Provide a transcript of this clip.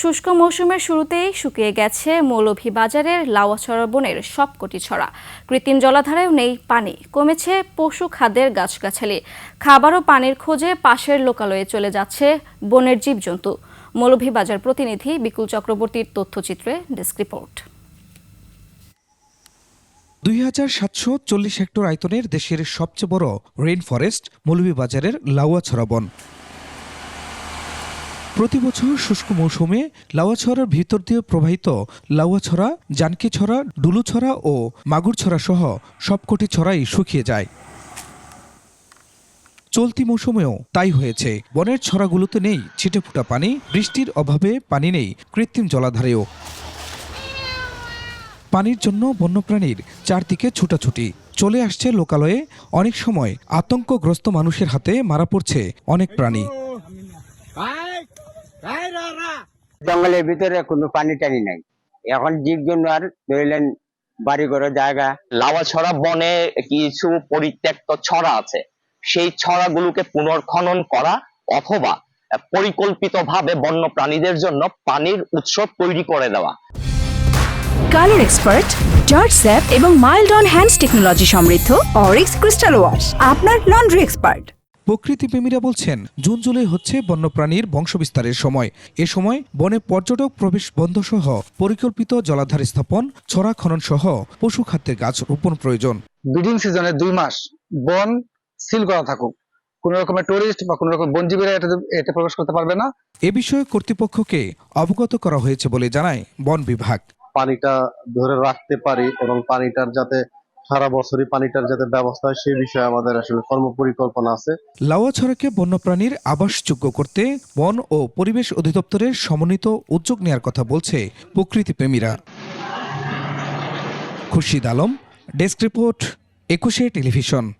শুষ্ক মৌসুমের শুরুতেই শুকিয়ে গেছে মৌলভীবাজারের লাউয়াছড়া বনের সবকটি ছড়া। কৃত্রিম জলাধারেও নেই পানি, কমেছে পশু খাদ্যের গাছগাছালি। খাবার ও পানির খোঁজে পাশের লোকালয়ে চলে যাচ্ছে বনের জীবজন্তু। মৌলভীবাজার প্রতিনিধি বিকুল চক্রবর্তীর তথ্যচিত্রে ডেস্ক রিপোর্ট। দুই হাজার সাতশো চল্লিশ হেক্টর আয়তনের দেশের সবচেয়ে বড় রেইন ফরেস্ট মৌলভীবাজারের লাউয়াছড়া বন। প্রতি বছর শুষ্ক মৌসুমে লাউয়াছড়ার ভিতর দিয়ে প্রবাহিত লাউয়াছড়া জানকিছড়া, ডুলুছড়া ও মাগুরছড়া সহ সবকটি ছড়াই শুকিয়ে যায়। চলতি মৌসুমেও তাই হয়েছে। বনের ছড়াগুলোতে নেই ছিটেফুটা পানি, বৃষ্টির অভাবে পানি নেই কৃত্রিম জলাধারেও। পানির জন্য বন্যপ্রাণীর চারদিকে ছুটাছুটি। চলে আসছে লোকালয়ে অনেক সময় আতঙ্কগ্রস্ত মানুষের হাতে মারা পড়ছে অনেক প্রাণী। জঙ্গলের ভিতরে কোনো পানি টানি নাই। এখন জীব জন্তু আর ধরিলেন বাড়ি ঘর জায়গা লাওয়াছড়া বনে কিছু পরিত্যক্ত ছড়া আছে। সেই ছড়াগুলোকে পুনর্খনন করা অথবা পরিকল্পিতভাবে বন্য প্রাণীদের জন্য পানির উৎস তৈরি করে দেওয়া। কালার এক্সপার্ট জর্জ স্যাপ এবং মাইল্ড অন হ্যান্ডস টেকনোলজি সমৃদ্ধ অরিক্স ক্রিস্টাল ওয়াশ আপনার লন্ড্রি এক্সপার্ট। প্রকৃতিপ্রেমীরা বলছেন জুন জুলাই হচ্ছে বন্যপ্রাণীর বংশবিস্তারের সময়। এ সময় বনে পর্যটক প্রবেশ বন্ধ সহ পরিকল্পিত জলাধার স্থাপন ছড়া খনন সহ পশু খাদ্যের গাছ রোপণ প্রয়োজন। ব্রিডিং সিজনে দুই মাস বন সিল করা থাকুক। কোন রকমের টুরিস্ট বা কোন রকম বনজীবীরা এতে প্রবেশ করতে পারবে না। এ বিষয়ে কর্তৃপক্ষকে অবগত করা হয়েছে বলে জানায় বন বিভাগ। পানিটা ধরে রাখতে পারি এবং পানিটার যাতে সারা বছরই পানিটার যাতে ব্যবস্থা হয়, সেই বিষয়ে আমাদের আসলে কর্মপরিকল্পনা আছে। লাওয়া লাউয়াছড়াকে বন্যপ্রাণীর আবাসযোগ্য করতে বন ও পরিবেশ অধিদপ্তরের সমন্বিত উদ্যোগ নেওয়ার কথা বলছে প্রকৃতিপ্রেমীরা। Khurshid Alam, desk report, Ekushey television.